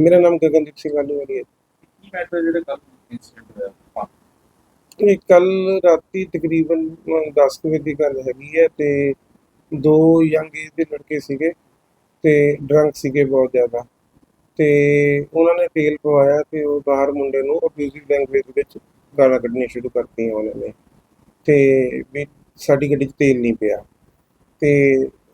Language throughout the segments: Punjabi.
ਮੇਰਾ ਨਾਮ ਗਗਨਦੀਪ ਸਿੰਘ ਆਲੂਵਾਲੀ ਹੈ। ਕੀ ਮੈਟਰ ਜਿਹੜੇ ਕੱਲ ਇਨਸੀਡੈਂਟ ਹੋਇਆ? ਹਾਂ ਇਹ ਕੱਲ ਰਾਤੀ ਤਕਰੀਬਨ 10 ਵਜੇ ਦੀ ਗੱਲ ਹੈਗੀ ਹੈ ਤੇ ਦੋ ਯੰਗ ਏਜ ਦੇ ਲੜਕੇ ਸੀਗੇ ਤੇ ਡਰੰਕ ਸੀਗੇ ਬਹੁਤ ਜ਼ਿਆਦਾ। ਤੇ ਉਹਨਾਂ ਨੇ ਤੇਲ ਪਵਾਇਆ ਤੇ ਉਹ ਬਾਹਰ ਮੁੰਡੇ ਨੂੰ ਅਬਿਊਜ਼ਿਵ ਲੈਂਗੁਏਜ ਵਿੱਚ ਗਾਲਾਂ ਕੱਢਣੀਆਂ ਸ਼ੁਰੂ ਕਰਤੀਆਂ ਉਹਨਾਂ ਨੇ। ਤੇ ਵੀ ਸਾਡੀ ਗੱਡੀ 'ਚ ਤੇਲ ਨਹੀਂ ਪਿਆ। ਤੇ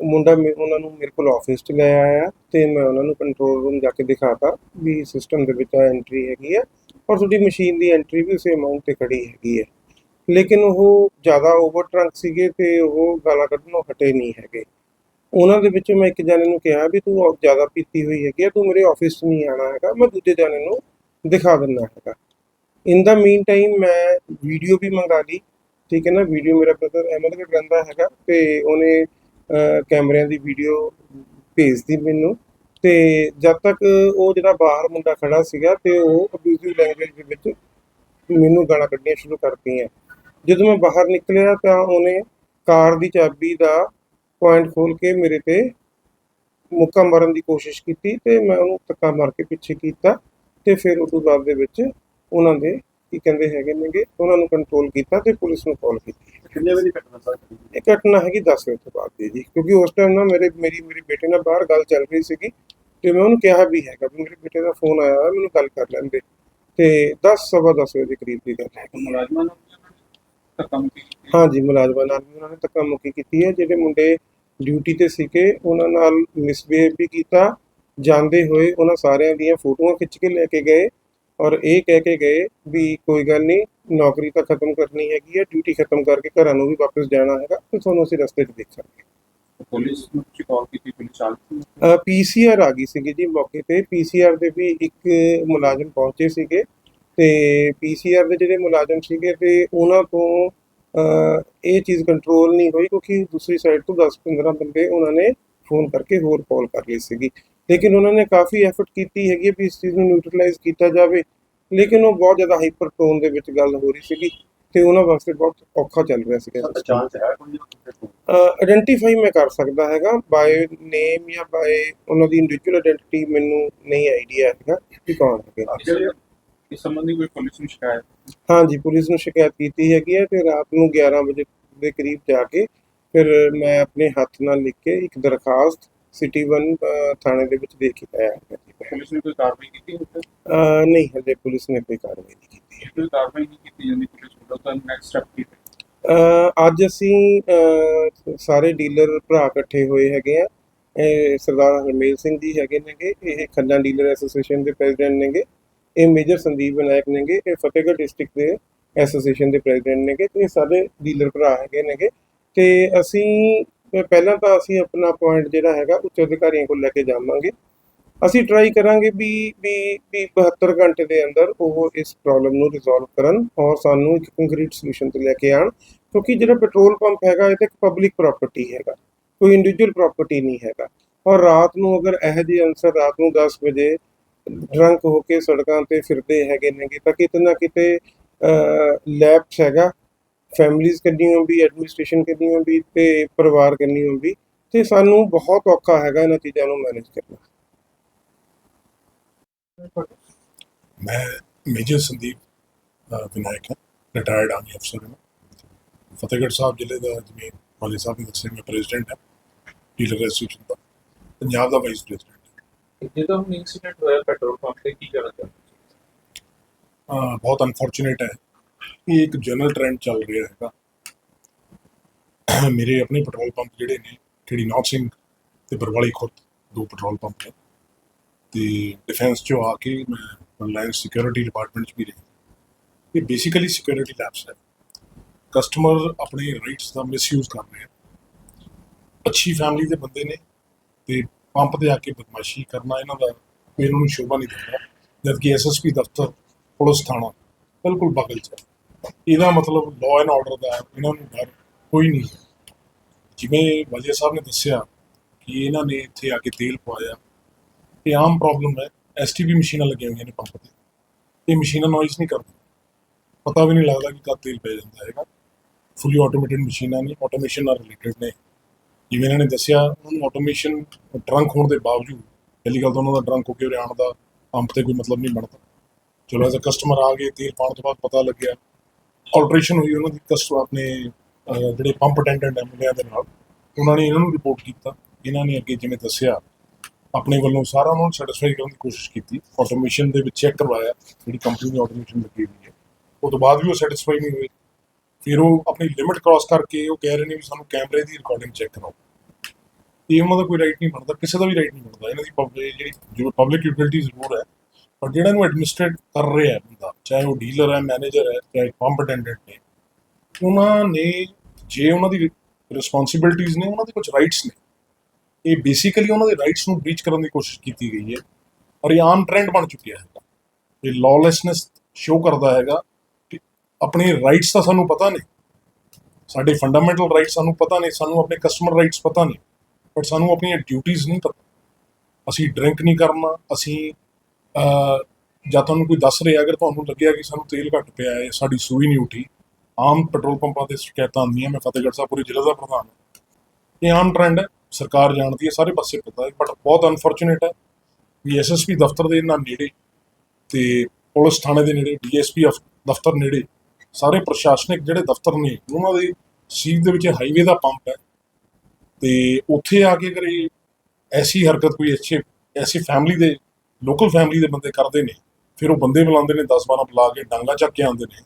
ਮੁੰਡਾ ਮੇ- ਉਹਨਾਂ ਨੂੰ ਮੇਰੇ ਕੋਲ ਆਫਿਸ 'ਚ ਲੈ ਆਇਆ ਤੇ ਮੈਂ ਉਹਨਾਂ ਨੂੰ ਕੰਟਰੋਲ ਰੂਮ ਜਾ ਕੇ ਦਿਖਾਤਾ ਵੀ ਸਿਸਟਮ ਦੇ ਵਿੱਚ ਐਂਟਰੀ ਹੈਗੀ ਹੈ ਔਰ ਤੁਹਾਡੀ ਮਸ਼ੀਨ ਦੀ ਐਂਟਰੀ ਵੀ ਉਸੇ ਅਮਾਉਂਟ ਤੇ ਖੜੀ ਹੈਗੀ ਹੈ। ਲੇਕਿਨ ਉਹ ਜ਼ਿਆਦਾ ਓਵਰ ਟਰੰਕ ਸੀਗੇ ਤੇ ਉਹ ਗਾਲਾਂ ਕੱਢਣੋਂ ਹਟੇ ਨਹੀਂ ਹੈਗੇ। ਉਹਨਾਂ ਦੇ ਵਿੱਚੋਂ ਮੈਂ ਇੱਕ ਜਾਣੇ ਨੂੰ ਕਿਹਾ ਵੀ ਤੂੰ ਜ਼ਿਆਦਾ ਪੀਤੀ ਹੋਈ ਹੈਗੀ ਆ, ਤੂੰ ਮੇਰੇ ਆਫਿਸ 'ਚ ਨਹੀਂ ਆਣਾ ਹੈਗਾ, ਮੈਂ ਦੂਜੇ ਜਾਣੇ ਨੂੰ ਦਿਖਾ ਦਿੰਦਾ ਹੈਗਾ। ਇਨ ਦਾ ਮੀਨ ਟਾਈਮ ਮੈਂ ਵੀਡੀਓ ਵੀ ਮੰਗਾ ਲਈ, ਠੀਕ ਹੈ ਨਾ? ਵੀਡੀਓ ਮੇਰਾ ਬ੍ਰਦਰ ਅਹਿਮਦਗੜ੍ਹ ਰਹਿੰਦਾ ਹੈਗਾ ਤੇ ਉਹਨੇ ਕੈਮਰਿਆਂ ਦੀ ਵੀਡੀਓ ਭੇਜਦੀ ਮੈਨੂੰ। ਤੇ ਜਦ ਤੱਕ ਉਹ ਜਿਹੜਾ ਬਾਹਰ ਮੁੰਡਾ ਖੜਾ ਸੀਗਾ ਤੇ ਉਹ ਅਬਿਊਜ਼ਿਵ ਲੈਂਗੁਏਜ ਦੇ ਵਿੱਚ ਮੈਨੂੰ ਗਾਲਾਂ ਕੱਢਣੀਆਂ ਸ਼ੁਰੂ ਕਰਤੀਆਂ। ਜਦੋਂ ਮੈਂ ਬਾਹਰ ਨਿਕਲਿਆ ਤਾਂ ਉਹਨੇ ਕਾਰ ਦੀ ਚਾਬੀ ਦਾ ਪੁਆਇੰਟ ਖੋਲ ਕੇ ਮੇਰੇ ਤੇ ਮੁੱਕਾ ਮਾਰਨ ਦੀ ਕੋਸ਼ਿਸ਼ ਕੀਤੀ ਤੇ ਮੈਂ ਉਹਨੂੰ ਧੱਕਾ ਮਾਰ ਕੇ ਪਿੱਛੇ ਕੀਤਾ ਤੇ ਫਿਰ ਉਸ ਤੋਂ ਬਾਅਦ ਦੇ ਵਿੱਚ ਉਹਨਾਂ ਦੇ ਕੀ ਕਹਿੰਦੇ ਹੈਗੇ ਨੇਗੇ, ਉਹਨਾਂ ਨੂੰ ਕੰਟਰੋਲ ਕੀਤਾ ਤੇ ਪੁਲਿਸ ਨੂੰ ਕਾਲ ਕੀਤੀ। ਕਿੰਨੇ ਵਜੇ ਘਟਨਾ ਸਰ ਇਹ ਘਟਨਾ ਹੈਗੀ 10 ਵਜੇ ਤੋਂ ਬਾਅਦ ਦੀ ਜੀ ਕਿਉਂਕਿ ਉਸ ਟਾਈਮ ਨਾ ਮੇਰੇ ਮੇਰੀ ਮੇਰੇ ਬੇਟੇ ਨਾਲ ਬਾਹਰ ਗੱਲ ਚੱਲ ਰਹੀ ਸੀਗੀ ਤੇ ਮੈਂ ਉਹਨੂੰ ਕਿਹਾ ਵੀ ਹੈਗਾ ਵੀ ਮੇਰੇ ਬੇਟੇ ਦਾ ਫੋਨ ਆਇਆ ਹੋਇਆ ਮੈਨੂੰ ਗੱਲ ਕਰ ਲੈਂਦੇ ਤੇ 10 ਸਵਾ 10 ਵਜੇ ਦੇ ਕਰੀਬ ਦੀ ਗੱਲ ਹੈ। ਮੁਲਾਜ਼ਮਾਂ ਨੂੰ ਤਾਂ ਕੰਮ ਕੀ ਹਾਂਜੀ ਮੁਲਾਜ਼ਮਾਂ ਨਾਲ ਵੀ ਉਹਨਾਂ ਨੇ ਧੱਕਾ ਮੁੱਕੀ ਕੀਤੀ ਹੈ। ਜਿਹੜੇ ਮੁੰਡੇ ਡਿਊਟੀ ਤੇ ਸੀਗੇ ਉਹਨਾਂ ਨਾਲ ਮਿਸਬਿਹੇਵ ਵੀ ਕੀਤਾ। ਜਾਂਦੇ ਹੋਏ ਉਹਨਾਂ ਸਾਰਿਆਂ ਦੀਆਂ ਫੋਟੋਆਂ ਖਿੱਚ ਕੇ ਲੈ ਕੇ ਗਏ। ਔਰ ਇਹ ਕਹਿ ਕੇ ਗਏ ਵੀ ਕੋਈ ਗੱਲ ਨਹੀਂ ਨੌਕਰੀ ਤਾਂ ਖਤਮ ਕਰਨੀ ਹੈਗੀ ਹੈ ਡਿਊਟੀ ਖਤਮ ਕਰਕੇ ਘਰਾਂ ਨੂੰ ਵੀ ਵਾਪਸ ਜਾਣਾ ਹੈਗਾ ਤੇ ਤੁਹਾਨੂੰ ਅਸੀਂ ਰਸਤੇ 'ਚ ਦੇਖਾਂਗੇ। ਪੁਲਿਸ ਨੂੰ ਕਾਲ ਕੀਤੀ ਪੁਲਿਸ ਆ ਪੀਸੀਆਰ ਆ ਗਈ ਸੀਗੀ ਜੀ ਮੌਕੇ ਤੇ। ਪੀਸੀਆਰ ਦੇ ਵੀ ਇੱਕ ਮੁਲਾਜ਼ਮ ਪਹੁੰਚੇ ਸੀਗੇ ਤੇ ਪੀਸੀਆਰ ਦੇ ਜਿਹੜੇ ਮੁਲਾਜ਼ਮ ਸੀਗੇ ਤੇ ਉਹਨਾਂ ਤੋਂ ਇਹ ਚੀਜ਼ ਕੰਟਰੋਲ ਨਹੀਂ ਹੋਈ ਕਿਉਂਕਿ ਦੂਸਰੀ ਸਾਈਡ ਤੋਂ 10-15 ਬੰਦੇ ਉਹਨਾਂ ਨੇ ਫੋਨ ਕਰਕੇ ਹੋਰ ਕਾਲ ਕਰ ਲਈ ਸੀਗੀ। ਲੇਕਿਨ ਉਹਨਾਂ ਨੇ ਕਾਫੀ ਐਫਰਟ ਕੀਤੀ ਹੈਗੀ ਵੀ ਇਸ ਚੀਜ਼ ਨੂੰ ਨਿਊਟਰਲਾਈਜ਼ ਕੀਤਾ ਜਾਵੇ। ਲੇਕਿਨ ਉਹ ਬਹੁਤ ਜ਼ਿਆਦਾ ਹਾਈਪਰ ਟੋਨ ਦੇ ਵਿੱਚ ਗੱਲ ਹੋ ਰਹੀ ਸੀਗੀ ਤੇ ਉਹਨਾਂ ਵਾਸਤੇ ਬਹੁਤ ਔਖਾ ਚੱਲ ਰਿਹਾ ਸੀਗਾ। ਚਾਂਸ ਹੈ ਕੋਈ ਆਇਡੈਂਟੀਫਾਈ ਮੈਂ ਕਰ ਸਕਦਾ ਹੈਗਾ। ਬਾਏ ਨੇਮ ਜਾਂ ਬਾਏ ਉਹਨਾਂ ਦੀ ਇੰਡੀਵਿਜੂਅਲ ਆਇਡੈਂਟੀਟੀ ਮੈਨੂੰ ਨਹੀਂ ਆਈਡੀਆ ਹੈਗਾ ਕਿ ਕੌਣ ਹੈਗੇ। ਇਸ ਸੰਬੰਧੀ ਕੋਈ ਪੁਲਿਸ ਨੂੰ ਸ਼ਿਕਾਇਤ ਹਾਂਜੀ ਪੁਲਿਸ ਨੂੰ ਸ਼ਿਕਾਇਤ ਕੀਤੀ ਹੈਗੀ ਹੈ ਤੇ ਰਾਤ ਨੂੰ 11 ਵਜੇ ਦੇ ਕਰੀਬ ਜਾ ਕੇ ਫਿਰ ਮੈਂ ਆਪਣੇ ਹੱਥ ਨਾਲ ਲਿਖ ਕੇ ਇੱਕ ਦਰਖਾਸਤ ਸਿਟੀ 1 ਥਾਣੇ ਦੇ ਵਿੱਚ ਦੇ ਕੇ ਆਇਆ ਜੀ। ਪੁਲਿਸ ਨੇ ਕੋਈ ਕਾਰਵਾਈ ਕੀਤੀ ਉਸ ਤੇ ਅਹ, ਨਹੀਂ ਹਜੇ ਪੁਲਿਸ ਨੇ ਕੋਈ ਕਾਰਵਾਈ ਨਹੀਂ ਕੀਤੀ ਹੈ। ਕੋਈ ਕਾਰਵਾਈ ਨਹੀਂ ਕੀਤੀ ਜਾਂਦੀ ਪੁਲਿਸ ਵੱਲੋਂ ਤਾਂ ਨੈਕਸਟ ਸਟੈਪ ਕੀ ਹੈ? ਅਹ ਅੱਜ ਅਸੀਂ ਅਹ, ਸਾਰੇ ਡੀਲਰ ਭਰਾ ਇਕੱਠੇ ਹੋਏ ਹੈਗੇ ਆ ਇਹ ਸਰਦਾਰ ਹਰਮੇਲ ਸਿੰਘ ਜੀ ਹੈਗੇ ਨੇਗੇ ਇਹ ਖੰਨਾ ਡੀਲਰ ਐਸੋਸੀਏਸ਼ਨ ਦੇ ਪ੍ਰੈਜ਼ੀਡੈਂਟ ਨੇਗੇ ਇਹ ਮੇਜਰ ਸੰਦੀਪ ਵਿਨਾਇਕ ਨੇਗੇ ਇਹ ਫਤਿਹਗੜ੍ਹ ਡਿਸਟ੍ਰਿਕਟ ਦੇ ਐਸੋਸੀਏਸ਼ਨ ਦੇ ਪ੍ਰੈਜ਼ੀਡੈਂਟ ਨੇਗੇ ਤੇ ਇਹ ਸਾਰੇ ਡੀਲਰ ਭਰਾ ਹੈਗੇ ਨੇਗੇ ਤੇ ਅਸੀਂ ਪਹਿਲਾਂ ਤਾਂ ਅਸੀਂ ਆਪਣਾ ਪੁਆਇੰਟ ਜਿਹੜਾ ਹੈਗਾ ਉੱਚ ਅਧਿਕਾਰੀਆਂ ਕੋਲ ਲੈ ਕੇ ਜਾਵਾਂਗੇ। ਅਸੀਂ ਟਰਾਈ ਕਰਾਂਗੇ ਵੀ ਵੀ ਵੀ 72 ਘੰਟੇ ਦੇ ਅੰਦਰ ਉਹ ਇਸ ਪ੍ਰੋਬਲਮ ਨੂੰ ਰਿਜ਼ੋਲਵ ਕਰਨ ਔਰ ਸਾਨੂੰ ਇੱਕ ਕੰਕਰੀਟ ਸੋਲੂਸ਼ਨ ਤੇ ਲੈ ਕੇ ਆਣ ਕਿਉਂਕਿ ਜਿਹੜਾ ਪੈਟਰੋਲ ਪੰਪ ਹੈਗਾ, ਇਹ ਤਾਂ ਇੱਕ ਪਬਲਿਕ ਪ੍ਰਾਪਰਟੀ ਹੈਗਾ। ਕੋਈ ਇੰਡੀਵਿਜੂਅਲ ਪ੍ਰਾਪਰਟੀ ਨਹੀਂ ਹੈਗਾ। ਔਰ ਰਾਤ ਨੂੰ ਅਗਰ ਇਹੋ ਜਿਹੇ ਅਨਸਰ ਰਾਤ ਨੂੰ 10 ਵਜੇ ਡਰੰਕ ਹੋ ਕੇ ਸੜਕਾਂ ਤੇ ਫਿਰਦੇ ਹੈਗੇ ਨੇਗੇ, ਤਾਂ ਕਿਤੇ ਨਾ ਕਿਤੇ ਲੈਪਸ ਹੈਗਾ। ਫੈਮਿਲੀਜ਼ ਕੰਨੀਓ ਵੀ ਐਡਮਿਨਿਸਟ੍ਰੇਸ਼ਨ ਕੰਨੀਓ ਵੀ ਤੇ ਪਰਿਵਾਰ ਕੰਨੀਓ ਵੀ ਤੇ ਸਾਨੂੰ ਬਹੁਤ ਔਖਾ ਹੈਗਾ ਇਹਨਾਂ ਚੀਜ਼ਾਂ ਨੂੰ ਮੈਨੇਜ ਕਰਨਾ। ਮੈਂ ਮੇਜਰ ਸੰਦੀਪ ਵਿਨਾਇਕ ਹਾਂ ਰਿਟਾਇਰਡ ਆਰਮੀ ਅਫਸਰ ਹਾਂ। ਫਤਿਹਗੜ੍ਹ ਸਾਹਿਬ ਜ਼ਿਲ੍ਹੇ ਦਾ ਜਿਵੇਂ ਵਾਲੇ ਸਾਹਿਬ ਦੱਸਿਆ ਮੈਂ ਪ੍ਰੈਜ਼ੀਡੈਂਟ ਹਾਂ ਡੀਲਰ ਐਸੋਸੀਏਸ਼ਨ ਦਾ ਪੰਜਾਬ ਦਾ ਵਾਈਸ ਪ੍ਰੈਜ਼ੀਡੈਂਟ ਜਦੋਂ ਹੁਣ ਇਨਸੀਡੈਂਟ ਹੋਇਆ ਪੈਟਰੋਲ ਪੰਪ ਤੇ ਕੀ ਚਾਹੁੰਦੇ ਹਾਂ? ਬਹੁਤ ਅਨਫੋਰਚੂਨੇਟ ਹੈ। ਇਹ ਇੱਕ ਜਨਰਲ ਟ੍ਰੈਂਡ ਚੱਲ ਰਿਹਾ ਹੈਗਾ। ਮੇਰੇ ਆਪਣੇ ਪੈਟਰੋਲ ਪੰਪ ਜਿਹੜੇ ਨੇ ਖੇੜੀ ਨੌਕ ਸਿੰਘ ਤੇ ਬਰਵਾਲੀ ਖੁਰਦ, ਦੋ ਪੈਟਰੋਲ ਪੰਪ ਨੇ। ਤੇ ਡਿਫੈਂਸ ਚੋਂ ਆ ਕੇ ਮੈਂ ਰਿਲਾਇੰਸ ਸਿਕਿਉਰਿਟੀ ਡਿਪਾਰਟਮੈਂਟ ਚ ਵੀ ਰਿਹਾ। ਇਹ ਬੇਸਿਕਲੀ ਸਿਕਿਉਰਿਟੀ ਲੈਬਸ ਹੈ। ਕਸਟਮਰ ਆਪਣੇ ਰਾਈਟਸ ਦਾ ਮਿਸਯੂਜ਼ ਕਰ ਰਹੇ ਆ ਅੱਛੀ ਫੈਮਿਲੀ ਦੇ ਬੰਦੇ ਨੇ ਤੇ ਪੰਪ ਤੇ ਆ ਕੇ ਬਦਮਾਸ਼ੀ ਕਰਨਾ ਇਹਨਾਂ ਦਾ, ਕੋਈ ਇਹਨਾਂ ਨੂੰ ਸ਼ੋਭਾ ਨਹੀਂ ਦਿੰਦਾ। ਜਦਕਿ ਐਸਐਸਪੀ ਦਫ਼ਤਰ, ਪੁਲਿਸ ਥਾਣਾ ਬਿਲਕੁਲ ਬਗਲ ਚ ਇਹਦਾ ਮਤਲਬ ਲਾਅ ਐਂਡ ਆਰਡਰ ਦਾ ਇਹਨਾਂ ਨੂੰ ਡਰ ਕੋਈ ਨਹੀਂ ਜਿਵੇਂ ਵਜੇ ਸਾਹਿਬ ਨੇ ਦੱਸਿਆ ਕਿ ਇਹਨਾਂ ਨੇ ਇੱਥੇ ਆ ਕੇ ਤੇਲ ਪਵਾਇਆ। ਇਹ ਆਮ ਪ੍ਰੋਬਲਮ ਹੈ। ਐਸਟੀਪੀ ਮਸ਼ੀਨਾਂ ਲੱਗੀਆਂ ਹੋਈਆਂ ਨੇ ਪੰਪ ਤੇ। ਇਹ ਮਸ਼ੀਨਾਂ ਨੋਇਸ ਨਹੀਂ ਕਰਦੀਆਂ। ਪਤਾ ਵੀ ਨਹੀਂ ਲੱਗਦਾ ਕਿ ਕਦ ਤੇਲ ਪੈ ਜਾਂਦਾ ਹੈਗਾ। ਫੁੱਲੀ ਆਟੋਮੇਟਿਡ ਮਸ਼ੀਨਾਂ ਨੇ ਆਟੋਮੇਸ਼ਨ ਨਾਲ ਰਿਲੇਟਡ ਨੇ। ਜਿਵੇਂ ਇਹਨਾਂ ਨੇ ਦੱਸਿਆ, ਉਹਨਾਂ ਨੂੰ ਆਟੋਮੇਸ਼ਨ ਡਰੰਕ ਹੋਣ ਦੇ ਬਾਵਜੂਦ, ਪਹਿਲੀ ਗੱਲ ਤਾਂ ਉਹਨਾਂ ਦਾ ਡਰੰਕ ਹੋ ਕੇ ਉਰੇ ਆਉਣ ਦਾ ਪੰਪ ਤੇ ਕੋਈ ਮਤਲਬ ਨਹੀਂ ਬਣਦਾ। ਚਲੋ ਐਜ਼ ਅ ਕਸਟਮਰ ਆ ਗਏ, ਤੇਲ ਪਾਉਣ ਤੋਂ ਬਾਅਦ ਪਤਾ ਲੱਗਿਆ। ਆਲਟਰੇਸ਼ਨ ਹੋਈ ਉਹਨਾਂ ਦੀ ਕਸਟਮਰ ਆਪਣੇ ਜਿਹੜੇ ਪੰਪ ਅਟੈਂਡੈਂਟ ਮੁੰਡਿਆਂ ਦੇ ਨਾਲ, ਉਹਨਾਂ ਨੇ ਇਹਨਾਂ ਨੂੰ ਰਿਪੋਰਟ ਕੀਤਾ। ਇਹਨਾਂ ਨੇ ਅੱਗੇ ਜਿਵੇਂ ਦੱਸਿਆ, ਆਪਣੇ ਵੱਲੋਂ ਸਾਰਾ ਉਹਨਾਂ ਨੂੰ ਸੈਟੀਸਫਾਈ ਕਰਨ ਦੀ ਕੋਸ਼ਿਸ਼ ਕੀਤੀ। ਆਟੋਮੇਸ਼ਨ ਦੇ ਵਿੱਚ ਚੈੱਕ ਕਰਵਾਇਆ, ਜਿਹੜੀ ਕੰਪਨੀ ਦੀ ਆਟੋਮੇਸ਼ਨ ਲੱਗੀ ਹੋਈ ਹੈ। ਉਹ ਤੋਂ ਬਾਅਦ ਵੀ ਉਹ ਸੈਟੀਸਫਾਈ ਨਹੀਂ ਹੋਏ। ਫਿਰ ਉਹ ਆਪਣੀ ਲਿਮਿਟ ਕ੍ਰਾਸ ਕਰਕੇ ਉਹ ਕਹਿ ਰਹੇ ਨੇ ਵੀ ਸਾਨੂੰ ਕੈਮਰੇ ਦੀ ਰਿਕਾਰਡਿੰਗ ਚੈੱਕ ਕਰਾਓ। ਇਹ ਉਹਨਾਂ ਦਾ ਕੋਈ ਰਾਈਟ ਨਹੀਂ ਬਣਦਾ, ਕਿਸੇ ਦਾ ਵੀ ਰਾਈਟ ਨਹੀਂ ਬਣਦਾ। ਇਹਨਾਂ ਦੀ ਪਬਲਿਕ ਜਿਹੜੀ ਜਿਵੇਂ ਪਬਲਿਕ ਯੂਟਿਲਿਟੀ ਜ਼ਰੂਰ ਹੈ ਪਰ ਜਿਹੜਾ ਇਹਨੂੰ ਐਡਮਿਨਿਸਟ੍ਰੇਟ ਕਰ ਰਿਹਾ ਹੈ ਬੰਦਾ, ਚਾਹੇ ਉਹ ਡੀਲਰ ਹੈ ਮੈਨੇਜਰ ਹੈ, ਚਾਹੇ ਪੰਪ ਅਟੈਂਡੈਂਟ ਨੇ ਉਹਨਾਂ ਨੇ, ਜੇ ਉਹਨਾਂ ਦੀ ਰਿਸਪੌਂਸਿਬਿਲਟੀਆਂ ਨੇ, ਉਹਨਾਂ ਦੇ ਕੁਝ ਰਾਈਟਸ ਨੇ। ਇਹ ਬੇਸਿਕਲੀ ਉਹਨਾਂ ਦੇ ਰਾਈਟਸ ਨੂੰ ਬ੍ਰੀਚ ਕਰਨ ਦੀ ਕੋਸ਼ਿਸ਼ ਕੀਤੀ ਗਈ ਹੈ। ਔਰ ਇਹ ਆਮ ਟ੍ਰੈਂਡ ਬਣ ਚੁੱਕਿਆ ਹੈ। ਇਹ ਲੌਲੈਸਨੈਸ ਸ਼ੋ ਕਰਦਾ ਹੈਗਾ ਕਿ ਆਪਣੇ ਰਾਈਟਸ ਤਾਂ ਸਾਨੂੰ ਪਤਾ ਨੇ। ਸਾਡੇ ਫੰਡਾਮੈਂਟਲ ਰਾਈਟਸ ਸਾਨੂੰ ਪਤਾ ਨੇ, ਸਾਨੂੰ ਆਪਣੇ ਕਸਟਮਰ ਰਾਈਟਸ ਪਤਾ ਨੇ। ਬਟ ਸਾਨੂੰ ਆਪਣੀਆਂ ਡਿਊਟੀਆਂ ਨਹੀਂ ਪਤਾ। ਅਸੀਂ ਡਰਿੰਕ ਨਹੀਂ ਕਰਨਾ, ਅਸੀਂ ਜਾਂ ਤੁਹਾਨੂੰ ਕੋਈ ਦੱਸ ਰਿਹਾ, ਅਗਰ ਤੁਹਾਨੂੰ ਲੱਗਿਆ ਕਿ ਸਾਨੂੰ ਤੇਲ ਘੱਟ ਪਿਆ ਹੈ, ਸਾਡੀ ਸੂਈ ਨਹੀਂ ਉੱਠੀ, ਆਮ ਪੈਟਰੋਲ ਪੰਪਾਂ ਤੇ ਸ਼ਿਕਾਇਤਾਂ ਆਉਂਦੀਆਂ, ਮੈਂ ਫਤਿਹਗੜ੍ਹ ਸਾਹਿਬ ਪੂਰੇ ਜ਼ਿਲ੍ਹੇ ਦਾ ਪ੍ਰਧਾਨ ਹਾਂ। ਇਹ ਆਮ ਟ੍ਰੈਂਡ ਹੈ, ਸਰਕਾਰ ਜਾਣਦੀ ਹੈ, ਸਾਰੇ ਪਾਸੇ ਪਤਾ ਹੈ ਬਟ ਬਹੁਤ ਅਨਫੋਰਚੂਨੇਟ ਹੈ ਵੀ ਐਸਐਸਪੀ ਦਫ਼ਤਰ ਦੇ ਨਾਲ ਨੇੜੇ ਤੇ ਪੁਲਿਸ ਥਾਣੇ ਦੇ ਨੇੜੇ ਡੀਐਸਪੀ ਦਫ਼ਤਰ ਨੇੜੇ, ਸਾਰੇ ਪ੍ਰਸ਼ਾਸਨਿਕ ਜਿਹੜੇ ਦਫ਼ਤਰ ਨੇ, ਉਹਨਾਂ ਦੇ ਸੀਟ ਦੇ ਵਿੱਚ ਹਾਈਵੇ ਦਾ ਪੰਪ ਹੈ ਤੇ ਉੱਥੇ ਆ ਕੇ ਅਗਰ ਇਹ ਐਸੀ ਹਰਕਤ ਕੋਈ ਅੱਛੇ ਐਸੀ ਫੈਮਿਲੀ ਦੇ ਲੋਕਲ ਫੈਮਿਲੀ ਦੇ ਬੰਦੇ ਕਰਦੇ ਨੇ, ਫਿਰ ਉਹ ਬੰਦੇ ਬੁਲਾਉਂਦੇ ਨੇ 10 12 ਬੁਲਾ ਕੇ ਡਾਂਗਾ ਚੱਕ ਕੇ ਆਉਂਦੇ ਨੇ।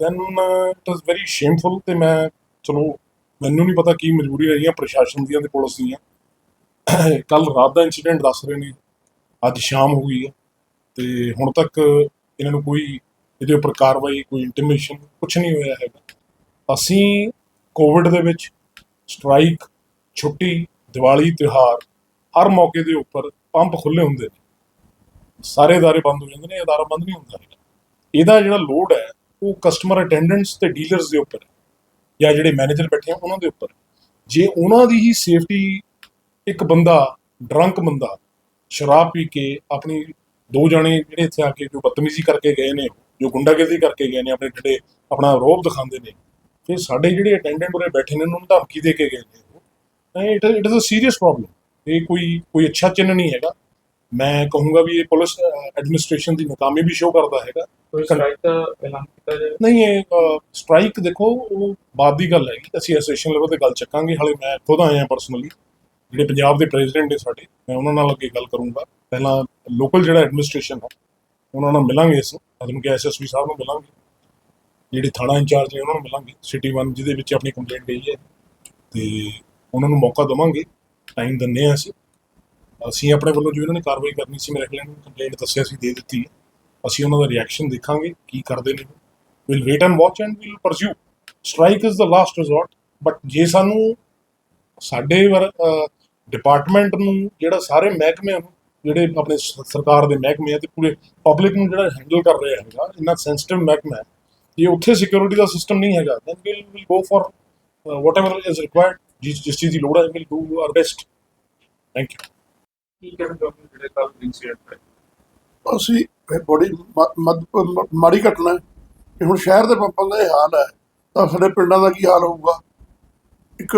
Then it is very shameful ਤੇ ਮੈਂ, ਚਲੋ, ਮੈਨੂੰ ਨਹੀਂ ਪਤਾ ਕੀ ਮਜਬੂਰੀ ਰਹੀਆਂ ਪ੍ਰਸ਼ਾਸਨ ਦੀਆਂ ਤੇ ਪੁਲਿਸ ਦੀਆਂ। ਕੱਲ ਰਾਤ ਦਾ ਇਨਸੀਡੈਂਟ ਦੱਸ ਰਹੇ ਨੇ, ਅੱਜ ਸ਼ਾਮ ਹੋ ਗਈ ਹੈ ਤੇ ਹੁਣ ਤੱਕ ਇਹਨਾਂ ਨੂੰ ਕੋਈ, ਇਹਦੇ ਉੱਪਰ ਕਾਰਵਾਈ, ਕੋਈ ਇੰਟੀਮੇਸ਼ਨ ਕੁਝ ਨਹੀਂ ਹੋਇਆ ਹੈਗਾ। ਅਸੀਂ ਕੋਵਿਡ ਦੇ ਵਿੱਚ ਸਟ੍ਰਾਈਕ ਛੁੱਟੀ, ਦੀਵਾਲੀ ਤਿਉਹਾਰ, ਹਰ ਮੌਕੇ ਦੇ ਉੱਪਰ ਪੰਪ ਖੁੱਲੇ ਹੁੰਦੇ ਨੇ। ਸਾਰੇ ਅਦਾਰੇ ਬੰਦ ਹੋ ਜਾਂਦੇ ਨੇ ਇਹ ਅਦਾਰਾ ਬੰਦ ਨਹੀਂ ਹੁੰਦਾ ਹੈਗਾ। ਇਹਦਾ ਜਿਹੜਾ ਲੋਡ ਹੈ, ਉਹ ਕਸਟਮਰ ਅਟੈਂਡੈਂਟਸ ਤੇ ਡੀਲਰਸ ਦੇ ਉੱਪਰ ਜਾਂ ਜਿਹੜੇ ਮੈਨੇਜਰ ਬੈਠੇ ਆ, ਉਹਨਾਂ ਦੇ ਉੱਪਰ ਜੇ ਉਹਨਾਂ ਦੀ ਹੀ ਸੇਫਟੀ ਇੱਕ ਬੰਦਾ ਡਰੰਕ ਬੰਦਾ, ਸ਼ਰਾਬ ਪੀ ਕੇ ਆਪਣੀ ਦੋ ਜਣੇ ਜਿਹੜੇ ਇੱਥੇ ਆ ਕੇ ਜੋ ਬਦਤਮੀਜ਼ੀ ਕਰਕੇ ਗਏ ਨੇ, ਜੋ ਗੁੰਡਾਗਰਦੀ ਕਰਕੇ ਗਏ ਨੇ, ਆਪਣੇ ਜਿਹੜੇ ਆਪਣਾ ਰੋਬ ਦਿਖਾਉਂਦੇ ਨੇ ਫਿਰ ਸਾਡੇ ਜਿਹੜੇ ਅਟੈਂਡੈਂਟ ਉਰੇ ਬੈਠੇ ਨੇ, ਉਹਨਾਂ ਨੂੰ ਧਮਕੀ ਦੇ ਕੇ ਗਏ ਨੇ it it is a serious problem ਇਹ ਕੋਈ ਕੋਈ ਅੱਛਾ ਚਿੰਨ੍ਹ ਨਹੀਂ ਹੈਗਾ। ਮੈਂ ਕਹੂੰਗਾ ਵੀ ਇਹ ਪੁਲਿਸ ਐਡਮਿਨਿਸਟ੍ਰੇਸ਼ਨ ਦੀ ਨਾਕਾਮੀ ਵੀ ਸ਼ੋ ਕਰਦਾ ਹੈਗਾ। ਕੋਈ ਸਟ੍ਰਾਈਕ ਦਾ ਐਲਾਨ ਕੀਤਾ ਜਾਏ ਨਹੀਂ ਇਹ ਸਟ੍ਰਾਈਕ ਦੇਖੋ ਉਹ ਬਾਅਦ ਦੀ ਗੱਲ ਹੈਗੀ। ਅਸੀਂ ਐਸੋਸੀਏਸ਼ਨ ਲੈਵਲ ਤੇ ਗੱਲ ਚੱਕਾਂਗੇ। ਹਾਲੇ ਮੈਂ ਖੁਦ ਆਇਆ ਪਰਸਨਲੀ ਜਿਹੜੇ ਪੰਜਾਬ ਦੇ ਪ੍ਰੈਜ਼ੀਡੈਂਟ ਨੇ ਸਾਡੇ ਮੈਂ ਉਹਨਾਂ ਨਾਲ ਅੱਗੇ ਗੱਲ ਕਰੂੰਗਾ। ਪਹਿਲਾਂ ਲੋਕਲ ਜਿਹੜਾ ਐਡਮਿਨਿਸਟ੍ਰੇਸ਼ਨ ਹੈ ਉਹਨਾਂ ਨਾਲ ਮਿਲਾਂਗੇ ਅਸੀਂ। ਤੁਹਾਨੂੰ ਕਿ ਐਸਐਸਪੀ ਸਾਹਿਬ ਨੂੰ ਮਿਲਾਂਗੇ। ਜਿਹੜੇ ਥਾਣਾ ਇੰਚਾਰਜ ਨੇ ਉਹਨਾਂ ਨੂੰ ਮਿਲਾਂਗੇ। ਸਿਟੀ 1 ਜਿਹਦੇ ਵਿੱਚ ਆਪਣੀ ਕੰਪਲੇਂਟ ਗਈ ਹੈ। ਤੇ ਉਹਨਾਂ ਨੂੰ ਮੌਕਾ ਦਵਾਂਗੇ। ਟਾਈਮ ਦਿੰਨੇ ਆ ਅਸੀਂ। ਅਸੀਂ ਆਪਣੇ ਵੱਲੋਂ ਜੋ ਇਹਨਾਂ ਨੇ ਕਾਰਵਾਈ ਕਰਨੀ ਸੀ, ਮੇਰੇ ਖਿਆਲ ਨੂੰ ਕੰਪਲੇਂਟ ਦੱਸਿਆ ਸੀ, ਦੇ ਦਿੱਤੀ ਹੈ। ਅਸੀਂ ਉਹਨਾਂ ਦਾ ਰਿਐਕਸ਼ਨ ਦੇਖਾਂਗੇ, ਕੀ ਕਰਦੇ ਨੇ। Will wait and watch and will pursue strike is the last resort but ਜੇ ਸਾਨੂੰ ਸਾਡੇ ਡਿਪਾਰਟਮੈਂਟ ਨੂੰ, ਜਿਹੜਾ ਸਾਰੇ ਮਹਿਕਮਿਆਂ ਨੂੰ ਜਿਹੜੇ ਆਪਣੇ ਸਰਕਾਰ ਦੇ ਮਹਿਕਮੇ ਆ ਤੇ ਪੂਰੇ ਪਬਲਿਕ ਨੂੰ ਜਿਹੜਾ ਹੈਂਡਲ ਕਰ ਰਿਹਾ ਹੈਗਾ ਇੰਨਾ ਸੈਂਸਿਟਿਵ ਮਹਿਕਮਾ ਹੈ ਜੇ ਉੱਥੇ ਸਿਕਿਉਰਿਟੀ ਦਾ ਸਿਸਟਮ ਨਹੀਂ ਹੈਗਾ then will will go for whatever is required, ਜਿਸ ਜਿਸ ਚੀਜ਼ ਦੀ ਲੋੜ ਹੈ will do our best thank you ਕੀ ਕਹਿਣਾ ਚਾਹੁੰਦੇ ਹੋ ਜਿਹੜੇ ਕੱਲ ਇਨਸੀਡੈਂਟ ਹੈ ਅਸੀਂ ਇਹ ਬੜੀ ਮਦ- ਮਾੜੀ ਘਟਨਾ ਹੈ ਕਿ ਹੁਣ ਸ਼ਹਿਰ ਦੇ ਪੰਪਾਂ ਦਾ ਇਹ ਹਾਲ ਹੈ। ਤਾਂ ਸਾਡੇ ਪਿੰਡਾਂ ਦਾ ਕੀ ਹਾਲ ਹੋਊਗਾ? ਇੱਕ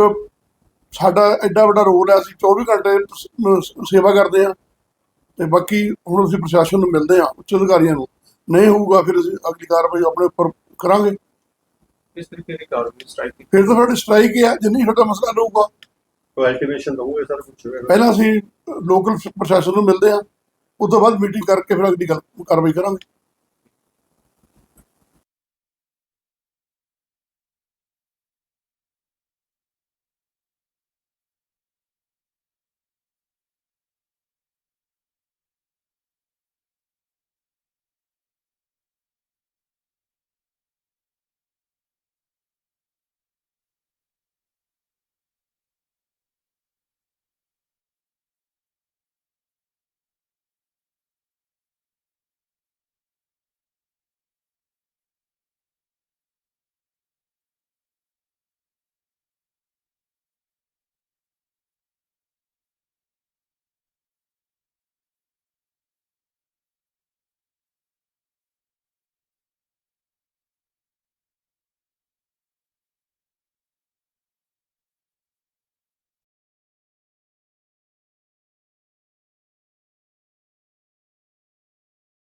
ਸਾਡਾ ਐਡਾ ਵੱਡਾ ਰੋਲ ਹੈ ਅਸੀਂ 24 ਘੰਟੇ ਸ- ਸੇਵਾ ਕਰਦੇ ਹਾਂ ਤੇ ਬਾਕੀ ਹੁਣ ਅਸੀਂ ਪ੍ਰਸ਼ਾਸਨ ਨੂੰ ਮਿਲਦੇ ਹਾਂ ਉੱਚ ਅਧਿਕਾਰੀਆਂ ਨੂੰ। ਨਹੀਂ ਹੋਊਗਾ ਫਿਰ ਅਸੀਂ ਅਗਲੀ ਕਾਰਵਾਈ ਆਪਣੇ ਉੱਪਰ ਕਰਾਂਗੇ। ਕਿਸ ਤਰੀਕੇ ਦੀ ਕਾਰਵਾਈ ਸਟ੍ਰਾਈਕ? ਫਿਰ ਤਾਂ ਸਾਡੀ ਸਟ੍ਰਾਈਕ ਹੈ ਜਿੰਨੀ ਸਾਡਾ ਮਸਲਾ ਰਹੂਗਾ। ਕੋਈ ਅਲਟੀਮੇਸ਼ਨ ਦਊਗੇ ਸਰ ਕੁਝ ਪਹਿਲਾਂ ਅਸੀਂ ਲੋਕਲ ਪ੍ਰਸ਼ਾਸਨ ਨੂੰ ਮਿਲਦੇ ਹਾਂ, ਉਸ ਤੋਂ ਬਾਅਦ ਮੀਟਿੰਗ ਕਰਕੇ ਫਿਰ ਅਗਲੀ ਗੱਲ, ਕਾਰਵਾਈ ਕਰਾਂਗੇ।